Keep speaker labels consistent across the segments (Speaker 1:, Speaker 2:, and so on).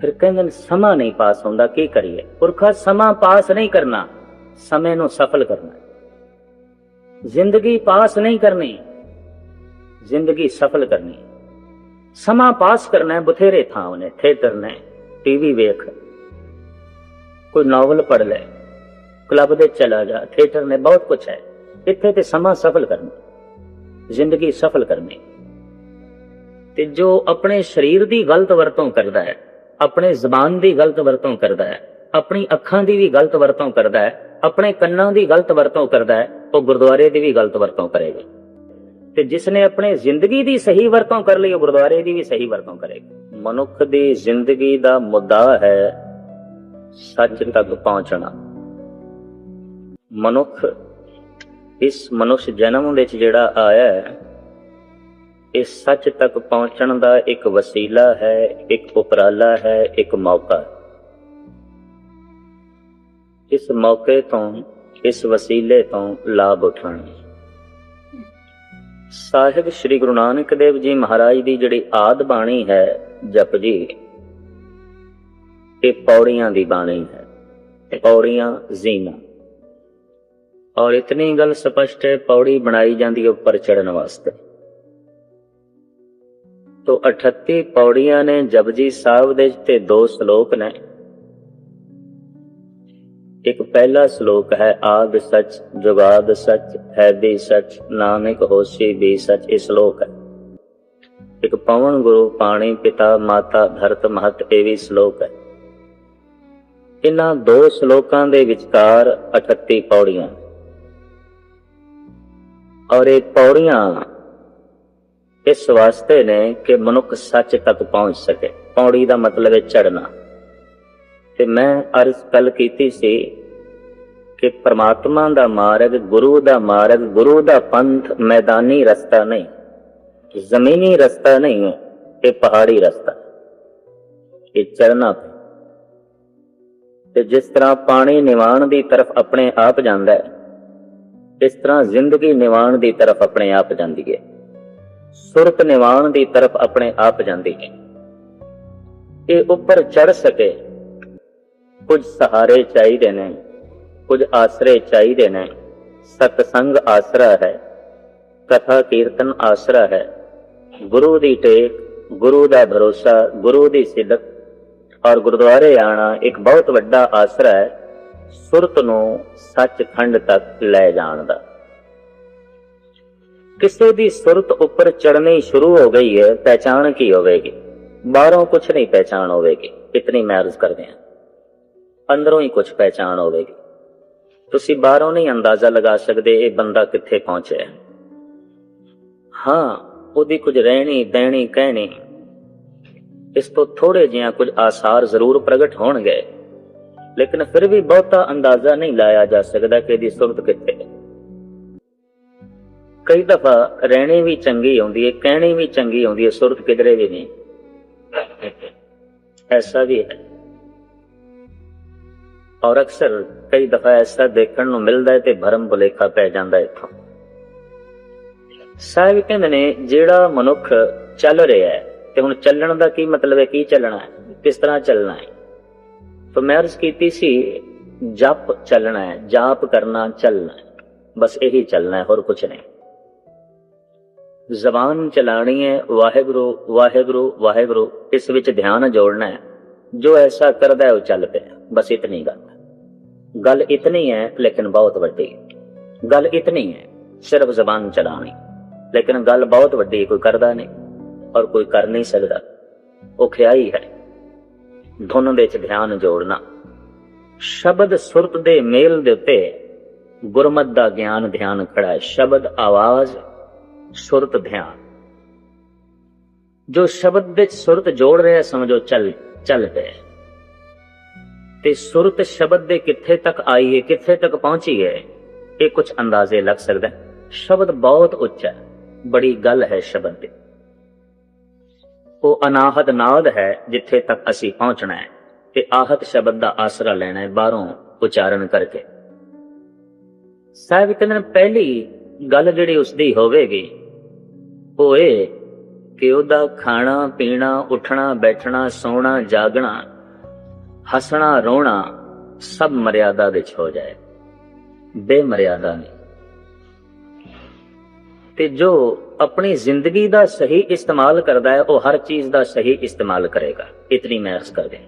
Speaker 1: ਫਿਰ ਕਹਿੰਦੇ ਨੇ, ਸਮਾਂ ਨਹੀਂ ਪਾਸ ਹੁੰਦਾ, ਕੀ ਕਰੀਏ? ਪੁਰਖਾ ਸਮਾਂ ਪਾਸ ਨਹੀਂ ਕਰਨਾ, ਸਮੇਂ ਨੂੰ ਸਫਲ ਕਰਨਾ। ਜ਼ਿੰਦਗੀ ਪਾਸ ਨਹੀਂ ਕਰਨੀ, ਜ਼ਿੰਦਗੀ ਸਫਲ ਕਰਨੀ। ਸਮਾਂ ਪਾਸ ਕਰਨਾ ਬਥੇਰੇ ਥਾਂ ਨੇ, ਥੀਏਟਰ ਨੇ ਟੀਵੀ ਵੇਖ। ਕੋਈ ਨਾਵਲ ਪੜ੍ਹ ਲੈ, ਕਲੱਬ ਦੇ ਚਲਾ ਜਾ, ਥੀਏਟਰ ਨੇ, ਬਹੁਤ ਕੁਝ ਹੈ। ਇੱਥੇ ਤੇ ਸਮਾਂ ਸਫਲ ਕਰਨਾ, ਜ਼ਿੰਦਗੀ ਸਫਲ ਕਰਨੀ। ਤੇ ਜੋ ਆਪਣੇ ਸਰੀਰ ਦੀ ਗਲਤ ਵਰਤੋਂ ਕਰਦਾ ਹੈ ਆਪਣੇ ਜ਼ਬਾਨ ਦੀ ਗਲਤ ਵਰਤੋਂ ਕਰਦਾ ਹੈ, ਆਪਣੀ ਅੱਖਾਂ ਦੀ ਵੀ ਗਲਤ ਵਰਤੋਂ ਕਰਦਾ ਹੈ, ਆਪਣੇ ਕੰਨਾਂ ਦੀ ਗਲਤ ਵਰਤੋਂ ਕਰਦਾ ਹੈ, ਉਹ ਗੁਰਦੁਆਰੇ ਦੀ ਵੀ ਗਲਤ ਵਰਤੋਂ ਕਰੇਗਾ। ਤੇ ਜਿਸ ਨੇ ਆਪਣੇ ਜ਼ਿੰਦਗੀ ਦੀ ਸਹੀ ਵਰਤੋਂ ਕਰ ਲਈ, ਉਹ ਗੁਰਦੁਆਰੇ ਦੀ ਵੀ ਸਹੀ ਵਰਤੋਂ ਕਰੇਗਾ। ਮਨੁੱਖ ਦੀ ਜ਼ਿੰਦਗੀ ਦਾ ਮੁੱਦਾ ਹੈ ਸੱਚ ਤੱਕ ਪਹੁੰਚਣਾ। ਮਨੁੱਖ, ਇਸ ਮਨੁੱਖ ਜਨਮ ਵਿੱਚ ਜਿਹੜਾ ਆਇਆ ਹੈ ਇਹ ਸੱਚ ਤੱਕ ਪਹੁੰਚਣ ਦਾ ਇੱਕ ਵਸੀਲਾ ਹੈ, ਇੱਕ ਉਪਰਾਲਾ ਹੈ, ਇੱਕ ਮੌਕਾ ਇਸ ਮੌਕੇ ਤੋਂ, ਇਸ ਵਸੀਲੇ ਤੋਂ ਲਾਭ ਉਠਾਉਣਾ। ਸਾਹਿਬ ਸ੍ਰੀ ਗੁਰੂ ਨਾਨਕ ਦੇਵ ਜੀ ਮਹਾਰਾਜ ਦੀ ਜਿਹੜੀ ਆਦ ਬਾਣੀ ਹੈ, ਜਪ ਜੀ, ਇਹ ਪੌੜੀਆਂ ਦੀ ਬਾਣੀ ਹੈ, ਪੌੜੀਆਂ ਜ਼ੀਨਾ ਔਰ ਇਤਨੀ ਗੱਲ ਸਪਸ਼ਟ ਹੈ, ਪੌੜੀ ਬਣਾਈ ਜਾਂਦੀ ਹੈ ਉੱਪਰ ਚੜਨ ਵਾਸਤੇ। ਤੋ 38 ਪੌੜੀਆਂ ਨੇ ਜਪਜੀ ਸਾਹਿਬ ਦੇ ਤੇ ਦੋ ਸ਼ਲੋਕ ਨੇ। ਇੱਕ ਪਹਿਲਾ ਸ਼ਲੋਕ ਹੈ, ਆਦ ਸੱਚ, ਜੁਗਾਦ ਸੱਚ ਹੈ ਵੀ ਸੱਚ, ਨਾਨਕ ਹੋਸੀ ਵੀ ਸੱਚ, ਇਹ ਸ਼ਲੋਕ ਹੈ। ਇੱਕ ਪਵਨ ਗੁਰੂ, ਪਾਣੀ ਪਿਤਾ, ਮਾਤਾ ਧਰਤ ਮਹਤ, ਇਹ ਵੀ ਸ਼ਲੋਕ ਹੈ। ਇਹਨਾਂ ਦੋ ਸ਼ਲੋਕਾਂ ਦੇ ਵਿਚਕਾਰ 38 ਪੌੜੀਆਂ। ਔਰ ਇਹ ਪੌੜੀਆਂ ਇਸ ਵਾਸਤੇ ਨੇ ਕਿ ਮਨੁੱਖ ਸੱਚ ਤੱਕ ਪਹੁੰਚ ਸਕੇ। ਪੌੜੀ ਦਾ ਮਤਲਬ ਹੈ ਚੜਨਾ ਤੇ ਮੈਂ ਅਰਜ਼ ਕੱਲ ਕੀਤੀ ਸੀ ਕਿ ਪ੍ਰਮਾਤਮਾ ਦਾ ਮਾਰਗ, ਗੁਰੂ ਦਾ ਮਾਰਗ, ਗੁਰੂ ਦਾ ਪੰਥ ਮੈਦਾਨੀ ਰਸਤਾ ਨਹੀਂ, ਜ਼ਮੀਨੀ ਰਸਤਾ ਨਹੀਂ ਹੈ, ਇਹ ਪਹਾੜੀ ਰਸਤਾ। ਇਹ ਚੜਨਾ ਤੇ ਜਿਸ ਤਰ੍ਹਾਂ ਪਾਣੀ ਨਿਵਾਣ ਦੀ ਤਰਫ ਆਪਣੇ ਆਪ ਜਾਂਦਾ ਹੈ, ਇਸ ਤਰ੍ਹਾਂ ਜ਼ਿੰਦਗੀ ਨਿਵਾਣ ਦੀ ਤਰਫ ਆਪਣੇ ਆਪ ਜਾਂਦੀ ਹੈ। ਸੁਰਤ ਨਿਵਾਣ ਦੀ ਤਰਫ ਆਪਣੇ ਆਪ ਜਾਂਦੀ ਹੈ। ਇਹ ਉੱਪਰ ਚੜ ਸਕੇ। ਕੁਝ ਸਹਾਰੇ ਚਾਹੀਦੇ ਨੇ, ਕੁਝ ਆਸਰੇ ਚਾਹੀਦੇ ਨੇ। ਸਤਸੰਗ ਆਸਰਾ ਹੈ, ਕਥਾ ਕੀਰਤਨ ਆਸਰਾ ਹੈ। ਗੁਰੂ ਦੀ ਟੇਕ, ਗੁਰੂ ਦਾ ਭਰੋਸਾ, ਗੁਰੂ ਦੀ ਸਿੱਧਕ ਔਰ ਗੁਰਦੁਆਰੇ ਆਣਾ ਇੱਕ ਬਹੁਤ ਵੱਡਾ ਆਸਰਾ ਹੈ। ਸੁਰਤ ਨੂੰ ਸੱਚਖੰਡ ਤੱਕ ਲੈ ਜਾਣ ਦਾ। ਕਿਸੇ ਦੀ ਸੁਰਤ ਉੱਪਰ ਚੜ੍ਹਨੀ ਸ਼ੁਰੂ ਹੋ ਗਈ ਹੈ, ਪਹਿਚਾਣ ਕੀ ਹੋਵੇਗੀ? ਬਾਹਰੋਂ ਕੁਝ ਨਹੀਂ ਪਹਿਚਾਣ ਹੋਵੇਗੀ, ਇਤਨੀ ਮੈਂ ਅਰਜ਼ ਕਰਦੇ ਹਾਂ। ਅੰਦਰੋਂ ਹੀ ਕੁਝ ਪਹਿਚਾਣ ਹੋਵੇਗੀ। ਤੁਸੀਂ ਬਾਹਰੋਂ ਨਹੀਂ ਅੰਦਾਜ਼ਾ ਲਗਾ ਸਕਦੇ ਇਹ ਬੰਦਾ ਕਿੱਥੇ ਪਹੁੰਚਿਆ ਹੈ। ਹਾਂ, ਉਹਦੀ ਕੁਝ ਰਹਿਣੀ ਦੇਣੀ ਕਹਿਣੀ। ਇਸ ਤੋਂ ਥੋੜੇ ਜਿਹਾ ਕੁਝ ਆਸਾਰ ਜ਼ਰੂਰ ਪ੍ਰਗਟ ਹੋਣਗੇ। ਲੇਕਿਨ ਫਿਰ ਵੀ ਬਹੁਤਾ ਅੰਦਾਜ਼ਾ ਨਹੀਂ ਲਾਇਆ ਜਾ ਸਕਦਾ ਕਿ ਇਹਦੀ ਸੁਰਤ ਕਿੱਥੇ ਹੈ। ਕਈ ਦਫਾ ਰਹਿਣੀ ਵੀ ਚੰਗੀ ਆਉਂਦੀ ਹੈ ਕਹਿਣੀ ਵੀ ਚੰਗੀ ਆਉਂਦੀ ਹੈ ਸੁਰਤ ਕਿਧਰੇ ਵੀ ਨਹੀਂ। ਐਸਾ ਵੀ ਹੈ। ਔਰ ਅਕਸਰ ਕਈ ਦਫਾ ਐਸਾ ਦੇਖਣ ਨੂੰ ਮਿਲਦਾ ਹੈ ਤੇ ਭਰਮ ਭੁਲੇਖਾ ਪੈ ਜਾਂਦਾ ਹੈ ਇੱਥੋਂ। ਸਾਹਿਬ ਕਹਿੰਦੇ ਨੇ, ਜਿਹੜਾ ਮਨੁੱਖ ਚੱਲ ਰਿਹਾ ਹੈ ਤੇ ਹੁਣ ਚੱਲਣ ਦਾ ਕੀ ਮਤਲਬ ਹੈ ਕੀ ਚੱਲਣਾ ਹੈ ਕਿਸ ਤਰ੍ਹਾਂ ਚੱਲਣਾ ਹੈ ਤਾਂ ਮੈਂ ਅਰਜ਼ ਕੀਤੀ ਸੀ, ਜਪ ਚੱਲਣਾ ਹੈ ਜਾਪ ਕਰਨਾ, ਚੱਲਣਾ ਬਸ ਇਹੀ ਚੱਲਣਾ ਹੈ ਹੋਰ ਕੁਝ ਨਹੀਂ। ਜ਼ਬਾਨ ਚਲਾਣੀ ਹੈ, ਵਾਹਿਗੁਰੂ ਵਾਹਿਗੁਰੂ ਵਾਹਿਗੁਰੂ, ਇਸ ਵਿੱਚ ਧਿਆਨ ਜੋੜਨਾ ਹੈ। ਜੋ ਐਸਾ ਕਰਦਾ ਹੈ, ਉਹ ਚੱਲ ਪਿਆ। ਬਸ ਇਤਨੀ ਗੱਲ। ਗੱਲ ਇਤਨੀ ਹੈ, ਲੇਕਿਨ ਬਹੁਤ ਵੱਡੀ। ਗੱਲ ਇਤਨੀ ਹੈ, ਸਿਰਫ ਜ਼ਬਾਨ ਚਲਾਣੀ। ਲੇਕਿਨ ਗੱਲ ਬਹੁਤ ਵੱਡੀ, ਕੋਈ ਕਰਦਾ ਨਹੀਂ ਔਰ ਕੋਈ ਕਰ ਨਹੀਂ ਸਕਦਾ। ਉਹ ਖਿਆਈ ਹੈ। ਧੁਨ ਵਿੱਚ ਧਿਆਨ ਜੋੜਨਾ। ਸ਼ਬਦ ਸੁਰਤ ਦੇ ਮੇਲ ਦੇ ਉੱਤੇ ਗੁਰਮਤ ਦਾ ਗਿਆਨ ਧਿਆਨ ਖੜਾ ਹੈ। ਸ਼ਬਦ ਆਵਾਜ਼ ਸੁਰਤ ਧਿਆਨ। ਜੋ ਸ਼ਬਦ ਵਿੱਚ ਸੁਰਤ ਜੋੜ ਰਿਹਾ, ਸਮਝੋ ਚੱਲ ਚੱਲ ਪਏ ਤੇ ਸੁਰਤ ਸ਼ਬਦ ਦੇ ਕਿੱਥੇ ਤੱਕ ਆਈ ਹੈ, ਕਿੱਥੇ ਤੱਕ ਪਹੁੰਚੀ ਹੈ, ਇਹ ਕੁਝ ਅੰਦਾਜ਼ੇ ਲੱਗ ਸਕਦਾ ਸ਼ਬਦ ਬਹੁਤ ਉੱਚਾ ਬੜੀ ਗੱਲ ਹੈ ਸ਼ਬਦ ਦੀ। ਉਹ ਅਨਾਹਤ ਨਾਦ ਹੈ, ਜਿੱਥੇ ਤੱਕ ਅਸੀਂ ਪਹੁੰਚਣਾ ਹੈ, ਤੇ ਆਹਤ ਸ਼ਬਦ ਦਾ ਆਸਰਾ ਲੈਣਾ ਹੈ, ਬਾਹਰੋਂ ਉਚਾਰਨ ਕਰਕੇ। ਸਾਹਿਬ ਕਹਿੰਦੇ ਪਹਿਲੀ ਗੱਲ ਜਿਹੜੀ ਉਸਦੀ ਹੋਵੇਗੀ, ਉਹ ਇਹ ਕਿ ਉਹਦਾ ਖਾਣਾ, ਪੀਣਾ, ਉੱਠਣਾ, ਬੈਠਣਾ, ਸੌਣਾ, ਜਾਗਣਾ, ਹੱਸਣਾ, ਰੋਣਾ ਸਭ ਮਰਿਆਦਾ ਵਿੱਚ ਹੋ ਜਾਏ। ਬੇਮਰਿਆਦਾ ਨਹੀਂ। ਤੇ ਜੋ ਆਪਣੀ ਜ਼ਿੰਦਗੀ ਦਾ ਸਹੀ ਇਸਤੇਮਾਲ ਕਰਦਾ ਹੈ, ਉਹ ਹਰ ਚੀਜ਼ ਦਾ ਸਹੀ ਇਸਤੇਮਾਲ ਕਰੇਗਾ। ਇਤਨੀ ਮੈਂ ਅਰਜ਼ ਕਰ ਦਿਆਂ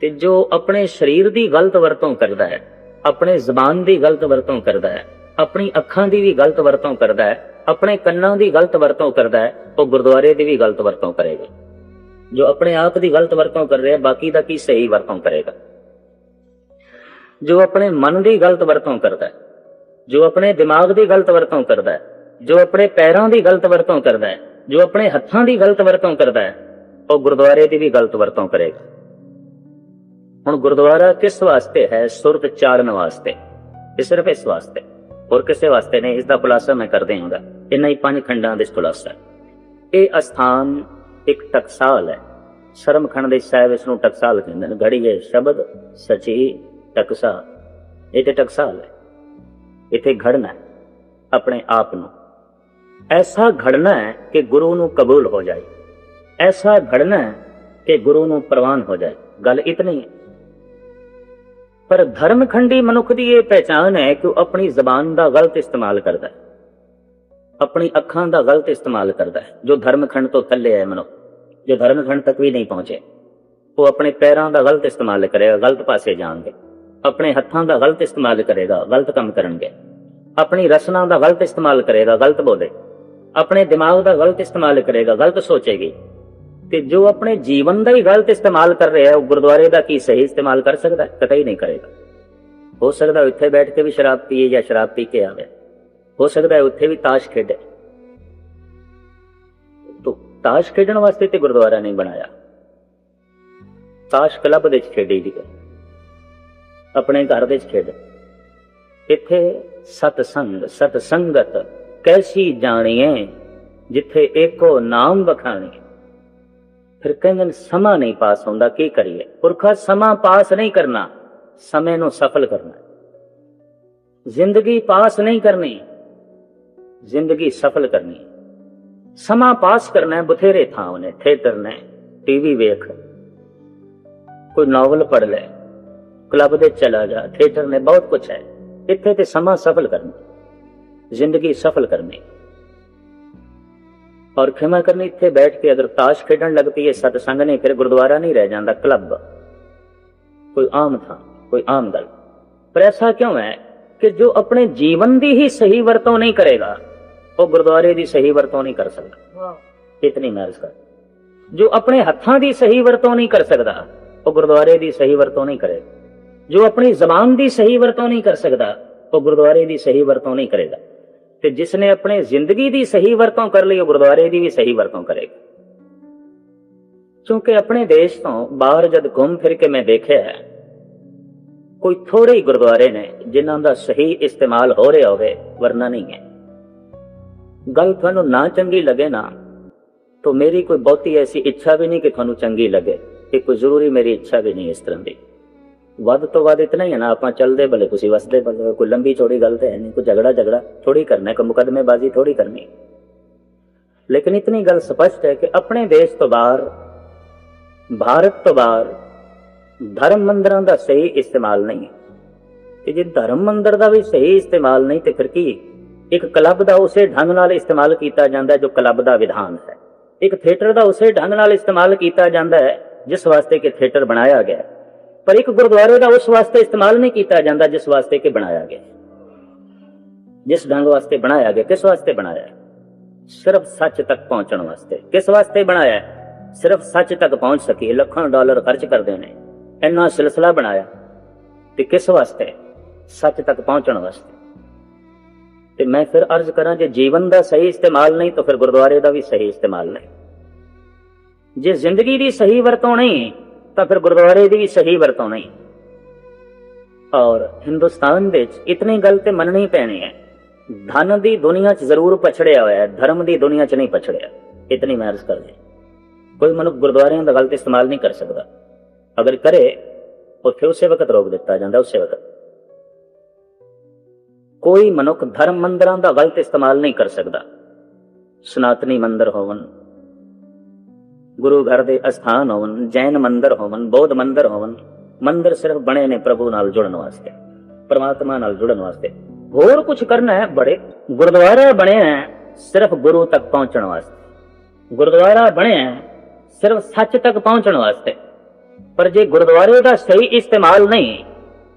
Speaker 1: ਤੇ ਜੋ ਆਪਣੇ ਸਰੀਰ ਦੀ ਗਲਤ ਵਰਤੋਂ ਕਰਦਾ ਹੈ, ਆਪਣੇ ਜ਼ਬਾਨ ਦੀ ਗਲਤ ਵਰਤੋਂ ਕਰਦਾ ਹੈ ਆਪਣੀ ਅੱਖਾਂ ਦੀ ਵੀ ਗਲਤ ਵਰਤੋਂ ਕਰਦਾ ਹੈ, ਆਪਣੇ ਕੰਨਾਂ ਦੀ ਗਲਤ ਵਰਤੋਂ ਕਰਦਾ ਹੈ, ਉਹ ਗੁਰਦੁਆਰੇ ਦੀ ਵੀ ਗਲਤ ਵਰਤੋਂ ਕਰੇਗਾ। ਜੋ ਆਪਣੇ ਆਪ ਦੀ ਗਲਤ ਵਰਤੋਂ ਕਰ ਰਿਹਾ, ਬਾਕੀ ਦਾ ਕੀ ਸਹੀ ਵਰਤੋਂ ਕਰੇਗਾ? ਜੋ ਆਪਣੇ ਮਨ ਦੀ ਗਲਤ ਵਰਤੋਂ ਕਰਦਾ ਹੈ, ਜੋ ਆਪਣੇ ਦਿਮਾਗ ਦੀ ਗਲਤ ਵਰਤੋਂ ਕਰਦਾ ਹੈ, ਜੋ ਆਪਣੇ ਪੈਰਾਂ ਦੀ ਗਲਤ ਵਰਤੋਂ ਕਰਦਾ ਹੈ, ਜੋ ਆਪਣੇ ਹੱਥਾਂ ਦੀ ਗਲਤ ਵਰਤੋਂ ਕਰਦਾ ਹੈ, ਉਹ ਗੁਰਦੁਆਰੇ ਦੀ ਵੀ ਗਲਤ ਵਰਤੋਂ ਕਰੇਗਾ। ਹੁਣ ਗੁਰਦੁਆਰਾ ਕਿਸ ਵਾਸਤੇ ਹੈ? ਸੁਰਤ ਚਾੜਨ ਵਾਸਤੇ। ਇਹ ਸਿਰਫ ਇਸ ਵਾਸਤੇ। ਹੋਰ ਕਿਸੇ ਵਾਸਤੇ ਨਹੀਂ ਇਸ ਦਾ ਖੁਲਾਸਾ ਮੈਂ ਕਰਦੇ ਦੇਵਾਂਗਾ ਇਹਨਾਂ ਹੀ ਪੰਜ ਖੰਡਾਂ ਦੇ ਖੁਲਾਸਾ ਇਹ ਅਸਥਾਨ ਇੱਕ ਟਕਸਾਲ ਹੈ। ਸ਼ਰਮਖੰਡ ਦੇ ਸਾਹਿਬ ਇਸ ਨੂੰ ਟਕਸਾਲ ਕਹਿੰਦੇ ਨੇ। ਘੜੀਏ ਸ਼ਬਦ, ਸਚੀ ਟਕਸਾ ਇਹ ਤੇ ਟਕਸਾਲ ਹੈ। ਇੱਥੇ ਘੜਨਾ ਆਪਣੇ ਆਪ ਨੂੰ। ਐਸਾ ਘੜਨਾ ਹੈ ਕਿ ਗੁਰੂ ਨੂੰ ਕਬੂਲ ਹੋ ਜਾਏ। ਐਸਾ ਘੜਨਾ ਹੈ ਕਿ ਗੁਰੂ ਨੂੰ ਪ੍ਰਵਾਨ ਹੋ ਜਾਏ। ਗੱਲ ਇਤਨੀ ਹੈ। ਪਰ ਧਰਮਖੰਡੀ ਮਨੁੱਖ ਦੀ ਇਹ ਪਹਿਚਾਨ ਹੈ ਕਿ ਉਹ ਆਪਣੀ ਜ਼ਬਾਨ ਦਾ ਗਲਤ ਇਸਤੇਮਾਲ ਕਰਦਾ ਹੈ। ਆਪਣੀ ਅੱਖਾਂ ਦਾ ਗਲਤ ਇਸਤੇਮਾਲ ਕਰਦਾ ਹੈ। ਜੋ ਧਰਮਖੰਡ ਤੋਂ ਥੱਲੇ ਹੈ ਮਨੁੱਖ, ਜੋ ਧਰਮਖੰਡ ਤੱਕ ਵੀ ਨਹੀਂ ਪਹੁੰਚੇ, ਉਹ ਆਪਣੇ ਪੈਰਾਂ ਦਾ ਗਲਤ ਇਸਤੇਮਾਲ ਕਰੇਗਾ, ਗਲਤ ਪਾਸੇ ਜਾਣਗੇ। ਆਪਣੇ ਹੱਥਾਂ ਦਾ ਗਲਤ ਇਸਤੇਮਾਲ ਕਰੇਗਾ, ਗਲਤ ਕੰਮ ਕਰਨਗੇ। ਆਪਣੀ ਰਸਨਾ ਦਾ ਗਲਤ ਇਸਤੇਮਾਲ ਕਰੇਗਾ, ਗਲਤ ਬੋਲੇ ਆਪਣੇ ਦਿਮਾਗ ਦਾ ਗਲਤ ਇਸਤੇਮਾਲ ਕਰੇਗਾ, ਗਲਤ ਸੋਚੇਗੀ। ਤੇ ਜੋ ਆਪਣੇ ਜੀਵਨ ਦਾ ਵੀ ਗਲਤ ਇਸਤੇਮਾਲ ਕਰ ਰਿਹਾ ਹੈ, ਉਹ ਗੁਰਦੁਆਰੇ ਦਾ ਕੀ ਸਹੀ ਇਸਤੇਮਾਲ ਕਰ ਸਕਦਾ ਹੈ? ਕਤਈ ਨਹੀਂ ਕਰੇਗਾ। ਹੋ ਸਕਦਾ ਉੱਥੇ ਬੈਠ ਕੇ ਵੀ ਸ਼ਰਾਬ ਪੀਏ ਜਾਂ ਸ਼ਰਾਬ ਪੀ ਕੇ ਆਵੇ। ਹੋ ਸਕਦਾ ਹੈ ਉੱਥੇ ਵੀ ਤਾਸ਼ ਖੇਡੇ। ਤੋ ਤਾਸ਼ ਖੇਡਣ ਵਾਸਤੇ ਤੇ ਗੁਰਦੁਆਰਾ ਨਹੀਂ ਬਣਾਇਆ। ਤਾਸ਼ ਕਲੱਬ ਦੇ ਵਿੱਚ ਖੇਡੀ ਦੀ ਆਪਣੇ ਘਰ ਦੇ ਵਿੱਚ ਖੇਡ। ਇੱਥੇ ਸਤ ਸੰਗ ਸਤ ਸੰਗਤ ਕੈਸੀ ਜਾਣੀਏ ਜਿੱਥੇ ਏਕੋ ਨਾਮ ਬਖਾਣੀ ਫਿਰ ਕਹਿੰਦੇ ਨੇ, ਸਮਾਂ ਨਹੀਂ ਪਾਸ ਹੁੰਦਾ, ਕੀ ਕਰੀਏ? ਪੁਰਖਾ ਸਮਾਂ ਪਾਸ ਨਹੀਂ ਕਰਨਾ, ਸਮੇਂ ਨੂੰ ਸਫਲ ਕਰਨਾ। ਜ਼ਿੰਦਗੀ ਪਾਸ ਨਹੀਂ ਕਰਨੀ, ਜ਼ਿੰਦਗੀ ਸਫਲ ਕਰਨੀ। ਸਮਾਂ ਪਾਸ ਕਰਨਾ ਹੈ, ਬਥੇਰੇ ਥਾਂ ਉਹਨੇ ਥੀਏਟਰ ਨੇ, ਟੀਵੀ ਵੇਖ। ਕੋਈ ਨਾਵਲ ਪੜ੍ਹ ਲੈ, ਕਲੱਬ ਦੇ ਚਲਾ ਜਾ, ਥੀਏਟਰ ਨੇ, ਬਹੁਤ ਕੁਝ ਹੈ। ਇੱਥੇ ਤੇ ਸਮਾਂ ਸਫਲ ਕਰਨਾ, ਜ਼ਿੰਦਗੀ ਸਫਲ ਕਰਨੀ। ਔਰ ਖਿਮਾ ਕਰਨੀ ਇੱਥੇ ਬੈਠ ਕੇ ਅਗਰ ਤਾਸ਼ ਖੇਡਣ ਲੱਗ ਪਈਏ ਸਤਸੰਗ ਨਹੀਂ ਫਿਰ ਗੁਰਦੁਆਰਾ ਨਹੀਂ ਰਹਿ ਜਾਂਦਾ ਕਲੱਬ। ਕੋਈ ਆਮ ਥਾਂ ਕੋਈ ਆਮ ਗੱਲ। ਪਰ ਐਸਾ ਕਿਉਂ ਹੈ ਕਿ ਜੋ ਆਪਣੇ ਜੀਵਨ ਦੀ ਹੀ ਸਹੀ ਵਰਤੋਂ ਨਹੀਂ ਕਰੇਗਾ ਉਹ ਗੁਰਦੁਆਰੇ ਦੀ ਸਹੀ ਵਰਤੋਂ ਨਹੀਂ ਕਰ ਸਕਦਾ। ਇਤਨੀ ਮਰਜ਼ ਕਰ ਜੋ ਆਪਣੇ ਹੱਥਾਂ ਦੀ ਸਹੀ ਵਰਤੋਂ ਨਹੀਂ ਕਰ ਸਕਦਾ ਉਹ ਗੁਰਦੁਆਰੇ ਦੀ ਸਹੀ ਵਰਤੋਂ ਨਹੀਂ ਕਰੇਗਾ। ਜੋ ਆਪਣੀ ਜ਼ਬਾਨ ਦੀ ਸਹੀ ਵਰਤੋਂ ਨਹੀਂ ਕਰ ਸਕਦਾ ਉਹ ਗੁਰਦੁਆਰੇ ਦੀ ਸਹੀ ਵਰਤੋਂ ਨਹੀਂ ਕਰੇਗਾ। ਤੇ ਜਿਸ ਨੇ ਆਪਣੇ ਜ਼ਿੰਦਗੀ ਦੀ ਸਹੀ ਵਰਤੋਂ ਕਰ ਲਈ, ਉਹ ਗੁਰਦੁਆਰੇ ਦੀ ਵੀ ਸਹੀ ਵਰਤੋਂ ਕਰੇਗਾ। ਕਿਉਂਕਿ ਆਪਣੇ ਦੇਸ਼ ਤੋਂ ਬਾਹਰ ਜਦ ਘੁੰਮ ਫਿਰ ਕੇ ਮੈਂ ਦੇਖਿਆ ਕੋਈ ਥੋੜੇ ਹੀ ਗੁਰਦੁਆਰੇ ਨੇ ਜਿਨ੍ਹਾਂ ਦਾ ਸਹੀ ਇਸਤੇਮਾਲ ਹੋ ਰਿਹਾ ਹੋਵੇ, ਵਰਨਾ ਨਹੀਂ ਹੈ। ਗੱਲ ਤੁਹਾਨੂੰ ਨਾ ਚੰਗੀ ਲੱਗੇ ਨਾ, ਤਾਂ ਮੇਰੀ ਕੋਈ ਬਹੁਤੀ ਐਸੀ ਇੱਛਾ ਵੀ ਨਹੀਂ ਕਿ ਤੁਹਾਨੂੰ ਚੰਗੀ ਲੱਗੇ, ਇਹ ਕੋਈ ਜ਼ਰੂਰੀ ਮੇਰੀ ਇੱਛਾ ਵੀ ਨਹੀਂ ਇਸ ਤਰ੍ਹਾਂ ਦੀ। ਵੱਧ ਤੋਂ ਵੱਧ ਇਤਨਾ ਹੀ ਹੈ ਨਾ, ਆਪਾਂ ਚੱਲਦੇ ਭਲੇ, ਤੁਸੀਂ ਵਸਦੇ ਭਲੇ, ਕੋਈ ਲੰਬੀ ਚੌੜੀ ਗੱਲ ਤੇ ਹੈ ਨਹੀਂ, ਕੋਈ ਝਗੜਾ ਝਗੜਾ ਥੋੜੀ ਕਰਨਾ ਹੈ, ਕੋਈ ਮੁਕਦਮੇਬਾਜ਼ੀ ਥੋੜੀ ਕਰਨੀ ਲੇਕਿਨ ਇਤਨੀ ਗੱਲ ਸਪਸ਼ਟ ਹੈ ਕਿ ਆਪਣੇ ਦੇਸ਼ ਤੋਂ ਬਾਹਰ, ਭਾਰਤ ਤੋਂ ਬਾਹਰ, ਧਰਮ ਮੰਦਰਾਂ ਦਾ ਸਹੀ ਇਸਤੇਮਾਲ ਨਹੀਂ ਹੈ। ਤੇ ਜੇ ਧਰਮ ਮੰਦਰ ਦਾ ਵੀ ਸਹੀ ਇਸਤੇਮਾਲ ਨਹੀਂ, ਤੇ ਫਿਰ ਕੀ ਇੱਕ ਕਲੱਬ ਦਾ ਉਸੇ ਢੰਗ ਨਾਲ ਇਸਤੇਮਾਲ ਕੀਤਾ ਜਾਂਦਾ ਜੋ ਕਲੱਬ ਦਾ ਵਿਧਾਨ ਹੈ। ਇੱਕ ਥੀਏਟਰ ਦਾ ਉਸੇ ਢੰਗ ਨਾਲ ਇਸਤੇਮਾਲ ਕੀਤਾ ਜਾਂਦਾ ਹੈ, ਜਿਸ ਵਾਸਤੇ ਕਿ ਥੀਏਟਰ ਬਣਾਇਆ ਗਿਆ ਹੈ। ਪਰ ਇੱਕ ਗੁਰਦੁਆਰੇ ਦਾ ਉਸ ਵਾਸਤੇ ਇਸਤੇਮਾਲ ਨਹੀਂ ਕੀਤਾ ਜਾਂਦਾ ਜਿਸ ਵਾਸਤੇ ਕਿ ਬਣਾਇਆ ਗਿਆ ਜਿਸ ਢੰਗ ਵਾਸਤੇ ਬਣਾਇਆ ਗਿਆ, ਕਿਸ ਵਾਸਤੇ ਬਣਾਇਆ ਸਿਰਫ ਸੱਚ ਤੱਕ ਪਹੁੰਚਣ ਵਾਸਤੇ। ਕਿਸ ਵਾਸਤੇ ਬਣਾਇਆ ਸਿਰਫ ਸੱਚ ਤੱਕ ਪਹੁੰਚ ਸਕੀਏ ਲੱਖਾਂ ਡਾਲਰ ਖਰਚ ਕਰਦੇ ਨੇ। ਇੰਨਾ ਸਿਲਸਿਲਾ ਬਣਾਇਆ ਤੇ ਕਿਸ ਵਾਸਤੇ? ਸੱਚ ਤੱਕ ਪਹੁੰਚਣ ਵਾਸਤੇ। ਤੇ ਮੈਂ ਫਿਰ ਅਰਜ਼ ਕਰਾਂ ਜੇ ਜੀਵਨ ਦਾ ਸਹੀ ਇਸਤੇਮਾਲ ਨਹੀਂ ਤਾਂ ਫਿਰ ਗੁਰਦੁਆਰੇ ਦਾ ਵੀ ਸਹੀ ਇਸਤੇਮਾਲ ਨਹੀਂ। ਜੇ ਜ਼ਿੰਦਗੀ ਦੀ ਸਹੀ ਵਰਤੋਂ ਨਹੀਂ ਤਾਂ ਫਿਰ ਗੁਰਦੁਆਰੇ ਦੀ ਵੀ ਸਹੀ ਵਰਤੋਂ ਨਹੀਂ। ਔਰ ਹਿੰਦੁਸਤਾਨ ਵਿੱਚ ਇਤਨੀ ਗੱਲ ਤੇ ਮੰਨਣੀ ਪੈਣੀ ਹੈ। ਧਨ ਦੀ ਦੁਨੀਆ 'ਚ ਜ਼ਰੂਰ ਪਛੜਿਆ ਹੋਇਆ ਹੈ, ਧਰਮ ਦੀ ਦੁਨੀਆ 'ਚ ਨਹੀਂ ਪਛੜਿਆ। ਇਤਨੀ ਮੈਂ ਅਰਜ਼ ਕਰਦੇ ਕੋਈ ਮਨੁੱਖ ਗੁਰਦੁਆਰਿਆਂ ਦਾ ਗਲਤ ਇਸਤੇਮਾਲ ਨਹੀਂ ਕਰ ਸਕਦਾ। ਅਗਰ ਕਰੇ, ਉੱਥੇ ਉਸੇ ਵਕਤ ਰੋਕ ਦਿੱਤਾ ਜਾਂਦਾ, ਉਸੇ ਵਕਤ। ਕੋਈ ਮਨੁੱਖ ਧਰਮ ਮੰਦਰਾਂ ਦਾ ਗਲਤ ਇਸਤੇਮਾਲ ਨਹੀਂ ਕਰ ਸਕਦਾ। ਸਨਾਤਨੀ ਮੰਦਰ ਹੋਵਨ ਗੁਰੂ ਘਰ ਦੇ ਅਸਥਾਨ ਹੋਵਨ, ਜੈਨ ਮੰਦਰ ਹੋਵਨ, ਬੌਧ ਮੰਦਰ ਹੋਵਨ, ਮੰਦਰ ਸਿਰਫ ਬਣੇ ਨੇ ਪ੍ਰਭੂ ਨਾਲ ਜੁੜਨ ਵਾਸਤੇ, ਪਰਮਾਤਮਾ ਨਾਲ ਜੁੜਨ ਵਾਸਤੇ। ਹੋਰ ਕੁਝ ਕਰਨਾ ਹੈ? ਬੜੇ। ਗੁਰਦੁਆਰਾ ਬਣੇ ਹੈ ਸਿਰਫ ਗੁਰੂ ਤੱਕ ਪਹੁੰਚਣ ਵਾਸਤੇ। ਗੁਰਦੁਆਰਾ ਬਣਿਆ ਹੈ ਸਿਰਫ ਸੱਚ ਤੱਕ ਪਹੁੰਚਣ ਵਾਸਤੇ। ਪਰ ਜੇ ਗੁਰਦੁਆਰੇ ਦਾ ਸਹੀ ਇਸਤੇਮਾਲ ਨਹੀਂ,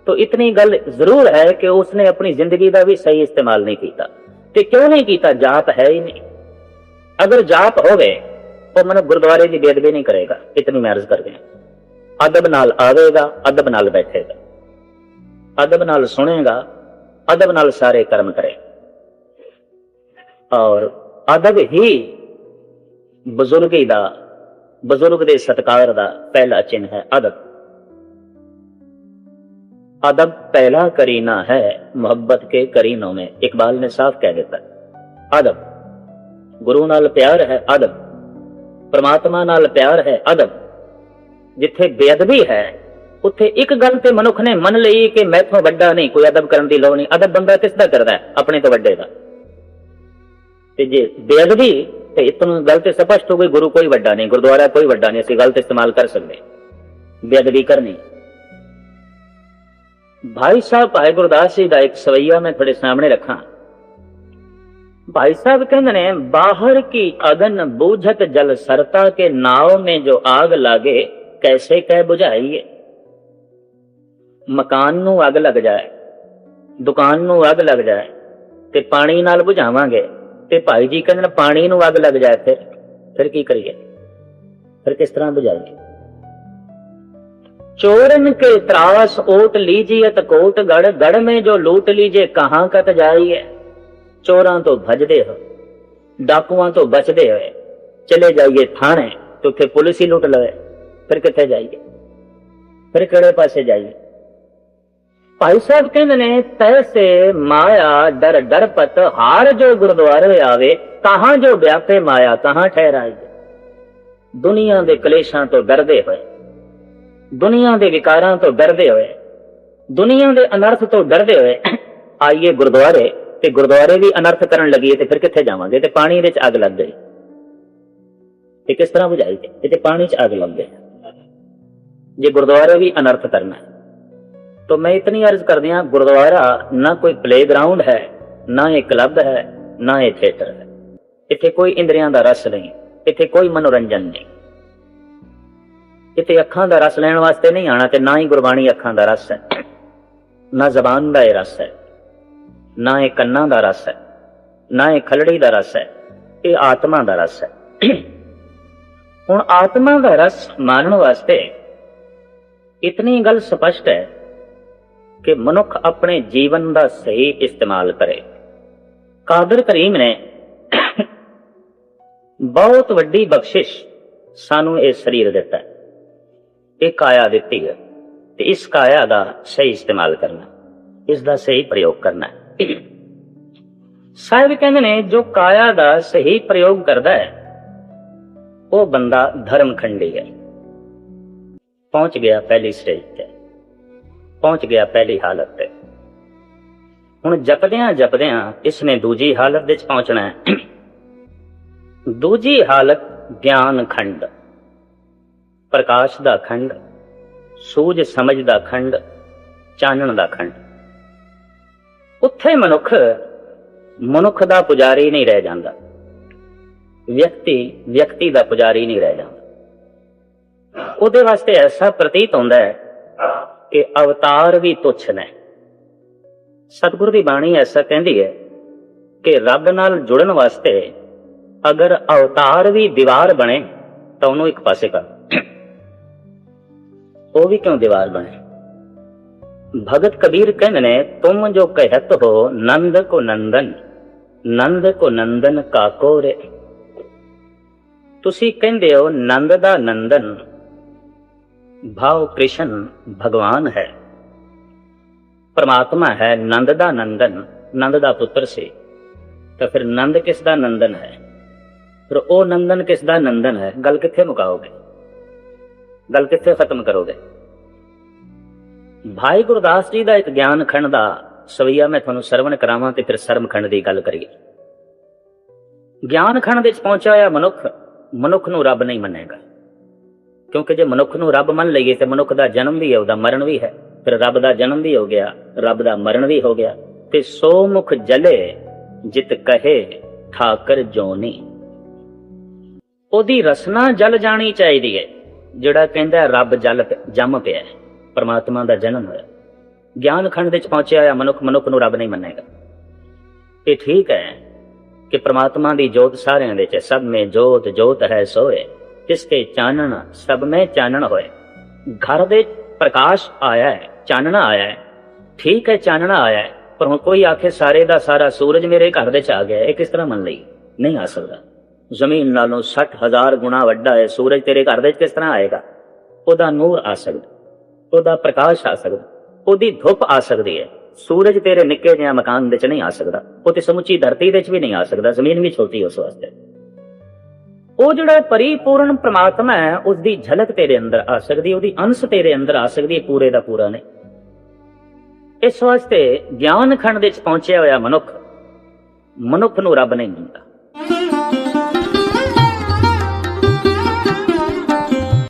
Speaker 1: ਤਾਂ ਇਤਨੀ ਗੱਲ ਜ਼ਰੂਰ ਹੈ ਕਿ ਉਸਨੇ ਆਪਣੀ ਜ਼ਿੰਦਗੀ ਦਾ ਵੀ ਸਹੀ ਇਸਤੇਮਾਲ ਨਹੀਂ ਕੀਤਾ। ਤੇ ਕਿਉਂ ਨਹੀਂ ਕੀਤਾ? ਜਾਪ ਹੈ ਹੀ ਨਹੀਂ। ਅਗਰ ਜਾਪ ਹੋਵੇ ਉਹ ਮਨ ਗੁਰਦੁਆਰੇ ਦੀ ਬੇਦਬੀ ਨਹੀਂ ਕਰੇਗਾ ਇਤਨੀ ਮੈਂ ਅਰਜ਼ ਕਰਦੇ ਹਾਂ ਅਦਬ ਨਾਲ ਆਵੇਗਾ ਅਦਬ ਨਾਲ ਬੈਠੇਗਾ ਅਦਬ ਨਾਲ ਸੁਣੇਗਾ ਅਦਬ ਨਾਲ ਸਾਰੇ ਕਰਮ ਕਰੇ ਔਰ ਅਦਬ ਹੀ ਬਜ਼ੁਰਗੀ ਦਾ ਬਜ਼ੁਰਗ ਦੇ ਸਤਕਾਰ ਦਾ ਪਹਿਲਾ ਚਿੰਨ ਹੈ ਅਦਬ अदब पहला करीना है मोहब्बत के करीनों में इकबाल ने साफ कह देता अदब गुरु नाल प्यार है अदब ਪਰਮਾਤਮਾ ਨਾਲ ਪਿਆਰ ਹੈ, ਅਦਬ। ਜਿੱਥੇ ਬੇਅਦਬੀ ਹੈ, ਉੱਥੇ ਇੱਕ ਗੱਲ ਤੇ ਮਨੁੱਖ ਨੇ ਮੰਨ ਲਈ ਕਿ ਮੈਥੋਂ ਵੱਡਾ ਨਹੀਂ, ਕੋਈ ਅਦਬ ਕਰਨ ਦੀ ਲੋੜ ਨਹੀਂ। ਅਦਬ ਬੰਦਾ ਕਿਸ ਦਾ ਕਰਦਾ ਆਪਣੇ ਤੋਂ ਵੱਡੇ ਦਾ। ਤੇ ਜੇ ਬੇਅਦਬੀ ਤੇ ਇਤਨ ਗੱਲ ਤੇ ਸਪਸ਼ਟ ਹੋ ਗਈ, ਗੁਰੂ ਕੋਈ ਵੱਡਾ ਨਹੀਂ, ਗੁਰਦੁਆਰਾ ਕੋਈ ਵੱਡਾ ਨਹੀਂ, ਅਸੀਂ ਗਲਤ ਇਸਤੇਮਾਲ ਕਰ ਸਕਦੇ। ਬੇਅਦਬੀ ਕਰਨੀ। ਭਾਈ ਸਾਹਿਬ, ਭਾਈ ਗੁਰਦਾਸ ਜੀ ਦਾ ਇੱਕ ਸਵਈਆ ਮੈਂ ਤੁਹਾਡੇ ਸਾਹਮਣੇ ਰੱਖਾਂ। भाई साहब कहते ने बाहर की अगन बूझत जल सरता के नाव में जो आग लागे कैसे कह बुझाइए ਮਕਾਨ ਨੂੰ ਅੱਗ ਲੱਗ ਜਾਏ ਦੁਕਾਨ ਨੂੰ ਅੱਗ ਲੱਗ ਜਾਏ ਤੇ ਪਾਣੀ ਨਾਲ ਬੁਝਾਵਾਂਗੇ ਤੇ ਭਾਈ ਜੀ ਕਹਿੰਦੇ ਨੇ ਪਾਣੀ ਨੂੰ ਅੱਗ ਲੱਗ ਜਾਏ ਫਿਰ ਫਿਰ ਕੀ ਕਰੀਏ ਫਿਰ ਕਿਸ ਤਰ੍ਹਾਂ ਬੁਝਾਈਏ चोरन के त्रास ओट लीजिए तो कोट गढ़ गढ़ में जो लूट लीजिए कहां कत जाइए ਚੋਰਾਂ ਤੋਂ ਭੱਜਦੇ ਹੋ, ਡਾਕੂਆਂ ਤੋਂ ਬਚਦੇ ਹੋਏ, ਚਲੇ ਜਾਈਏ ਥਾਣੇ, ਤੇ ਉੱਥੇ ਪੁਲਿਸ ਹੀ ਲੁੱਟ ਲਵੇ। ਫਿਰ ਕਿੱਥੇ ਜਾਈਏ? ਫਿਰ ਕਿਹੜੇ ਪਾਸੇ ਜਾਈਏ? ਭਾਈ ਸਾਹਿਬ ਕਹਿੰਦੇ ਨੇ ਤੈਸੇ ਮਾਇਆ ਡਰ ਪਤ ਹਾਰ ਜੋ ਗੁਰਦੁਆਰੇ ਆਵੇ ਕਹਾਂ ਜੋ ਵਿਆਪੇ ਮਾਇਆ ਕਹਾਂ ਠਹਿਰਾਈਏ। ਦੁਨੀਆ ਦੇ ਕਲੇਸ਼ਾਂ ਤੋਂ ਡਰਦੇ ਹੋਏ, ਦੁਨੀਆ ਦੇ ਵਿਕਾਰਾਂ ਤੋਂ ਡਰਦੇ ਹੋਏ, ਦੁਨੀਆ ਦੇ ਅਨਰਥ ਤੋਂ ਡਰਦੇ ਹੋਏ, ਆਈਏ ਗੁਰਦੁਆਰੇ ਤੇ ਗੁਰਦੁਆਰੇ ਵੀ ਅਨਰਥ ਕਰਨ ਲੱਗੀ ਤੇ ਫਿਰ ਕਿੱਥੇ ਜਾਵਾਂਗੇ? ਤੇ ਪਾਣੀ ਵਿੱਚ ਅੱਗ ਲੱਗ ਗਈ। ਤੇ ਕਿਸ ਤਰ੍ਹਾਂ ਬੁਝਾਈ ਤੇ ਤੇ ਪਾਣੀ 'ਚ ਅੱਗ ਲੱਗ ਗਈ। ਜੇ ਗੁਰਦੁਆਰੇ ਵੀ ਅਨਰਥ ਕਰਨਾ ਤਾਂ ਮੈਂ ਇਤਨੀ ਅਰਜ਼ ਕਰਦੇ ਹਾਂ, ਗੁਰਦੁਆਰਾ ਨਾ ਕੋਈ ਪਲੇਗਰਾਉਂਡ ਹੈ, ਨਾ ਇਹ ਕਲੱਬ ਹੈ, ਨਾ ਇਹ ਥੀਏਟਰ ਹੈ। ਇੱਥੇ ਕੋਈ ਇੰਦਰੀਆਂ ਦਾ ਰਸ ਨਹੀਂ, ਇੱਥੇ ਕੋਈ ਮਨੋਰੰਜਨ ਨਹੀਂ। ਇੱਥੇ ਅੱਖਾਂ ਦਾ ਰਸ ਲੈਣ ਵਾਸਤੇ ਨਹੀਂ ਆਣਾ ਤੇ ਨਾ ਹੀ ਗੁਰਬਾਣੀ ਅੱਖਾਂ ਦਾ ਰਸ ਹੈ, ਨਾ ਜ਼ਬਾਨ ਦਾ ਇਹ ਰਸ ਹੈ। ਨਾ ਇਹ ਕੰਨਾਂ ਦਾ ਰਸ ਹੈ, ਨਾ ਇਹ ਖਲੜੀ ਦਾ ਰਸ ਹੈ, ਇਹ ਆਤਮਾ ਦਾ ਰਸ ਹੈ। ਹੁਣ ਆਤਮਾ ਦਾ ਰਸ ਮਾਨਣ ਵਾਸਤੇ ਇਤਨੀ ਗੱਲ ਸਪਸ਼ਟ ਹੈ ਕਿ ਮਨੁੱਖ ਆਪਣੇ ਜੀਵਨ ਦਾ ਸਹੀ ਇਸਤੇਮਾਲ ਕਰੇ। ਕਾਦਰ ਕਰੀਮ ਨੇ ਬਹੁਤ ਵੱਡੀ ਬਖਸ਼ਿਸ਼ ਸਾਨੂੰ ਇਹ ਸਰੀਰ ਦਿੱਤਾ ਹੈ। ਇਹ ਕਾਇਆ ਦਿੱਤੀ ਹੈ ਤੇ ਇਸ ਕਾਇਆ ਦਾ ਸਹੀ ਇਸਤੇਮਾਲ ਕਰਨਾ, ਇਸ ਦਾ ਸਹੀ ਪ੍ਰਯੋਗ ਕਰਨਾ ਹੈ। ਸਾਹਿਬ ਕਹਿੰਦੇ ਨੇ, ਜੋ ਕਾਇਆ ਦਾ ਸਹੀ ਪ੍ਰਯੋਗ ਕਰਦਾ ਹੈ, ਉਹ ਬੰਦਾ ਧਰਮ ਖੰਡੀ ਹੈ। ਪਹੁੰਚ ਗਿਆ ਪਹਿਲੀ ਸਟੇਜ ਤੇ। ਪਹੁੰਚ ਗਿਆ ਪਹਿਲੀ ਹਾਲਤ ਤੇ। ਹੁਣ ਜਪਦਿਆਂ ਜਪਦਿਆਂ ਇਸਨੇ ਦੂਜੀ ਹਾਲਤ ਵਿੱਚ ਪਹੁੰਚਣਾ ਹੈ। ਦੂਜੀ ਹਾਲਤ ਗਿਆਨ ਖੰਡ। ਪ੍ਰਕਾਸ਼ ਦਾ ਖੰਡ, ਸੂਝ ਸਮਝ ਦਾ ਖੰਡ, ਚਾਨਣ ਦਾ ਖੰਡ। ਉੱਥੇ ਮਨੁੱਖ ਮਨੁੱਖ ਦਾ ਪੁਜਾਰੀ ਨਹੀਂ ਰਹਿ ਜਾਂਦਾ। ਵਿਅਕਤੀ ਵਿਅਕਤੀ ਦਾ ਪੁਜਾਰੀ ਨਹੀਂ ਰਹਿ ਜਾਂਦਾ। ਉਹਦੇ ਵਾਸਤੇ ਐਸਾ ਪ੍ਰਤੀਤ ਹੁੰਦਾ ਹੈ ਕਿ ਅਵਤਾਰ ਵੀ ਤੁੱਛ ਨੇ। ਸਤਿਗੁਰੂ ਦੀ ਬਾਣੀ ਐਸਾ ਕਹਿੰਦੀ ਹੈ ਕਿ ਰੱਬ ਨਾਲ ਜੁੜਨ ਵਾਸਤੇ ਅਗਰ ਅਵਤਾਰ ਵੀ ਦੀਵਾਰ ਬਣੇ ਤਾਂ ਉਹਨੂੰ ਇੱਕ ਪਾਸੇ ਕਰ। ਉਹ ਵੀ ਕਿਉਂ ਦੀਵਾਰ ਬਣੇ? ਭਗਤ ਕਬੀਰ ਕਹਿੰਦੇ ਨੇ ਤੁਮ ਜੋ ਕਹਿਤ ਹੋ ਨੰਦ ਕੋ ਨੰਦਨ ਨੰਦ ਕੋ ਨੰਦਨ ਕਾਕੋ ਰੇ ਤੁਸੀਂ ਕਹਿੰਦੇ ਹੋ ਨੰਦ ਦਾ ਨੰਦਨ ਭਾਵ ਕ੍ਰਿਸ਼ਨ ਭਗਵਾਨ ਹੈ ਪਰਮਾਤਮਾ ਹੈ ਨੰਦ ਦਾ ਨੰਦਨ ਨੰਦ ਦਾ ਪੁੱਤਰ ਸੀ ਤਾਂ ਫਿਰ ਨੰਦ ਕਿਸ ਦਾ ਨੰਦਨ ਹੈ ਫਿਰ ਉਹ ਨੰਦਨ ਕਿਸ ਦਾ ਨੰਦਨ ਹੈ ਗੱਲ ਕਿੱਥੇ ਮੁਕਾਓਗੇ ਗੱਲ ਕਿੱਥੇ ਖਤਮ ਕਰੋਗੇ ਭਾਈ ਗੁਰਦਾਸ ਜੀ ਦਾ ਇੱਕ ਗਿਆਨ ਖੰਡ ਦਾ ਸਵਈਆ ਮੈਂ ਤੁਹਾਨੂੰ ਸਰਵਣ ਕਰਾਵਾਂ ਤੇ ਫਿਰ ਸਰਮ ਖੰਡ ਦੀ ਗੱਲ ਕਰੀਏ। ਗਿਆਨ ਖੰਡ ਵਿੱਚ ਪਹੁੰਚਿਆ ਹੋਇਆ ਮਨੁੱਖ ਮਨੁੱਖ ਨੂੰ ਰੱਬ ਨਹੀਂ ਮੰਨੇਗਾ। ਕਿਉਂਕਿ ਜੇ ਮਨੁੱਖ ਨੂੰ ਰੱਬ ਮੰਨ ਲਈਏ ਤੇ ਮਨੁੱਖ ਦਾ ਜਨਮ ਵੀ ਹੈ ਉਹਦਾ ਮਰਨ ਵੀ ਹੈ। ਫਿਰ ਰੱਬ ਦਾ ਜਨਮ ਵੀ ਹੋ ਗਿਆ ਰੱਬ ਦਾ ਮਰਨ ਵੀ ਹੋ ਗਿਆ। ਤੇ ਸੋ ਮੁਖ ਜਲੇ ਜਿਤ ਕਹੇ ਠਾਕਰ ਜੋਨੀ ਉਹਦੀ ਰਸਨਾ ਜਲ ਜਾਣੀ ਚਾਹੀਦੀ ਹੈ ਜਿਹੜਾ ਕਹਿੰਦਾ ਰੱਬ ਜਲ ਪ- ਜੰਮ ਪਿਆ ਹੈ, ਪਰਮਾਤਮਾ ਦਾ ਜਨਮ ਹੋਇਆ। ਗਿਆਨ ਖੰਡ ਵਿੱਚ ਪਹੁੰਚਿਆ ਹੋਇਆ ਮਨੁੱਖ ਮਨੁੱਖ ਨੂੰ ਰੱਬ ਨਹੀਂ ਮੰਨੇਗਾ। ਇਹ ਠੀਕ ਹੈ ਕਿ ਪ੍ਰਮਾਤਮਾ ਦੀ ਜੋਤ ਸਾਰਿਆਂ ਵਿੱਚ ਹੈ। ਸਭ ਮੇਂ ਜੋਤ ਜੋਤ ਹੈ, ਸੋਏ। ਤਿਸਕੇ ਚਾਨਣ, ਸਭ ਮੇਂ ਚਾਨਣ ਹੋਏ। ਘਰ ਦੇ ਪ੍ਰਕਾਸ਼ ਆਇਆ ਹੈ, ਚਾਨਣਾ ਆਇਆ ਹੈ। ਠੀਕ ਹੈ, ਚਾਨਣਾ ਆਇਆ ਹੈ। ਪਰ ਹੁਣ ਕੋਈ ਆਖੇ ਸਾਰੇ ਦਾ ਸਾਰਾ ਸੂਰਜ ਮੇਰੇ ਘਰ ਦੇ ਚ ਆ ਗਿਆ ਇਹ ਕਿਸ ਤਰ੍ਹਾਂ ਮੰਨ ਲਈ? ਨਹੀਂ ਆ ਸਕਦਾ। ਜ਼ਮੀਨ ਨਾਲੋਂ 60000 ਗੁਣਾ ਵੱਡਾ ਹੈ। ਸੂਰਜ ਤੇਰੇ ਘਰ ਦੇ ਚ ਕਿਸ ਤਰ੍ਹਾਂ ਆਏਗਾ? ਉਹਦਾ ਨੂਰ ਆ ਸਕਦਾ। ਉਹਦਾ ਪ੍ਰਕਾਸ਼ ਆ ਸਕਦਾ। ਉਹਦੀ ਧੁੱਪ ਆ ਸਕਦੀ ਹੈ। ਸੂਰਜ ਤੇਰੇ ਨਿੱਕੇ ਜਿਹੇ ਮਕਾਨ ਵਿੱਚ ਨਹੀਂ ਆ ਸਕਦਾ। ਉਹ ਤੇ ਸਮੁੱਚੀ ਧਰਤੀ ਵਿੱਚ ਵੀ ਨਹੀਂ ਆ ਸਕਦਾ। ਜ਼ਮੀਨ ਵੀ ਛੋਟੀ ਉਸ ਵਾਸਤੇ। ਉਹ ਜਿਹੜਾ ਪਰਿਪੂਰਨ ਪ੍ਰਮਾਤਮਾ ਹੈ ਉਸ ਦੀ ਝਲਕ ਤੇਰੇ ਅੰਦਰ ਆ ਸਕਦੀ ਉਹਦੀ ਅੰਸ਼ ਤੇਰੇ ਅੰਦਰ ਆ ਸਕਦੀ ਹੈ। ਪੂਰੇ ਦਾ ਪੂਰਾ ਨਹੀਂ। ਇਸ ਵਾਸਤੇ ਗਿਆਨ ਖੰਡ ਵਿੱਚ ਪਹੁੰਚਿਆ ਹੋਇਆ ਮਨੁੱਖ ਮਨੁੱਖ ਨੂੰ ਰੱਬ ਨਹੀਂ ਮੰਨਦਾ।